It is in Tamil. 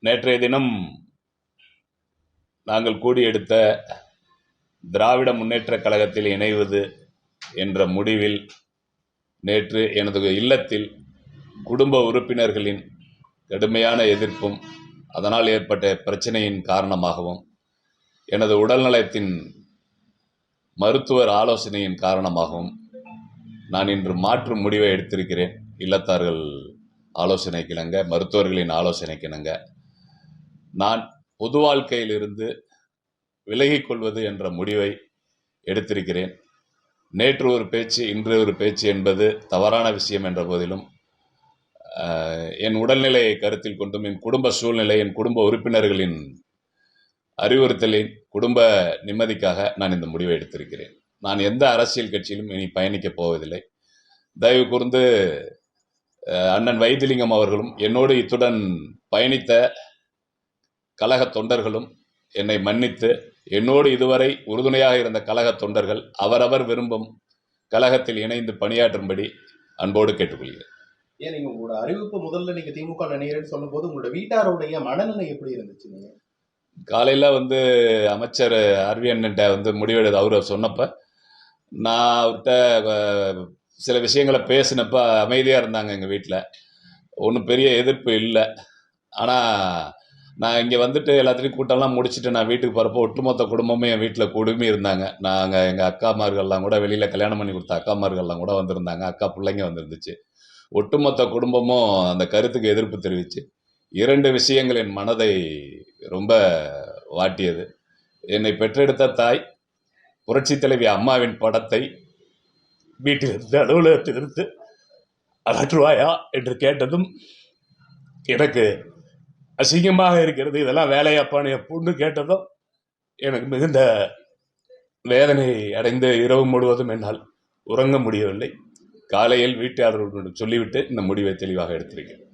நேற்றைய தினம் நாங்கள் கூடி எடுத்த திராவிட முன்னேற்றக் கழகத்தில் இணைவது என்ற முடிவில் நேற்று எனது இல்லத்தில் குடும்ப உறுப்பினர்களின் கடுமையான எதிர்ப்பும் அதனால் ஏற்பட்ட பிரச்சனையின் காரணமாகவும் எனது உடல்நலத்தின் மருத்துவர் ஆலோசனையின் காரணமாகவும் நான் இன்று மாற்று முடிவை எடுத்திருக்கிறேன். இல்லத்தார்கள் ஆலோசனைக்கிணங்க மருத்துவர்களின் ஆலோசனைக்கிணங்க. நான் பொது வாழ்க்கையிலிருந்து விலகிக் கொள்வது என்ற முடிவை எடுத்திருக்கிறேன். நேற்று ஒரு பேச்சு இன்று ஒரு பேச்சு என்பது தவறான விஷயம் என்ற போதிலும் என் உடல்நிலையை கருத்தில் கொண்டும் என் குடும்ப சூழ்நிலை என் குடும்ப உறுப்பினர்களின் அறிவுறுத்தலின் குடும்ப நிம்மதிக்காக நான் இந்த முடிவை எடுத்திருக்கிறேன். நான் எந்த அரசியல் கட்சியிலும் இனி பயணிக்கப் போவதில்லை. தயவு கூர்ந்து அண்ணன் வைத்திலிங்கம் அவர்களும் என்னோடு இத்துடன் பயணித்த கழக தொண்டர்களும் என்னை மன்னித்து என்னோடு இதுவரை உறுதுணையாக இருந்த கழக தொண்டர்கள் அவரவர் விரும்பும் கழகத்தில் இணைந்து பணியாற்றும்படி அன்போடு கேட்டுக்கொள்கிறேன். ஏன் நீங்க உங்களோட அறிவிப்பு முதல்ல நீங்க திமுக நினைக்கிறேன்னு சொல்லும்போது உங்களோட வீட்டாருடைய மனநிலை எப்படி இருந்துச்சு காலையில் வந்து அமைச்சர் ஆர்விஎன்கிட்ட வந்து முடிவெடு அவர் சொன்னப்ப நான் அவர்கிட்ட சில விஷயங்களை பேசினப்ப அமைதியாக இருந்தாங்க எங்கள் வீட்டில் ஒன்றும் பெரிய எதிர்ப்பு இல்லை. ஆனால் நான் இங்கே வந்துட்டு எல்லாத்துலேயும் கூட்டம்லாம் முடிச்சுட்டு நான் வீட்டுக்கு போகிறப்போ ஒட்டுமொத்த குடும்பமும் என் வீட்டில் குடுமி இருந்தாங்க. நாங்கள் எங்கள் அக்காமார்கள்லாம் கூட வெளியில் கல்யாணம் பண்ணி கொடுத்த அக்காமார்கள்லாம் கூட வந்திருந்தாங்க. அக்கா பிள்ளைங்க வந்திருந்துச்சு. ஒட்டுமொத்த குடும்பமும் அந்த கருத்துக்கு எதிர்ப்பு தெரிவித்து இரண்டு விஷயங்கள் என் மனதை ரொம்ப வாட்டியது. என்னை பெற்றெடுத்த தாய் புரட்சி தலைவி அம்மாவின் படத்தை வீட்டிலிருந்து அலுவலகத்திலிருந்து அகற்றுவாயா என்று கேட்டதும் எனக்கு அசிங்கமாக இருக்கிறது. இதெல்லாம் வேலையாப்பான்னு என் பொண்ணு கேட்டதும் எனக்கு மிகுந்த வேதனை அடைந்து இரவு முழுவதும் என்னால் உறங்க முடியவில்லை. காலையில் வீட்டாளர்களுடன் சொல்லிவிட்டு இந்த முடிவை தெளிவாக எடுத்திருக்கிறேன்.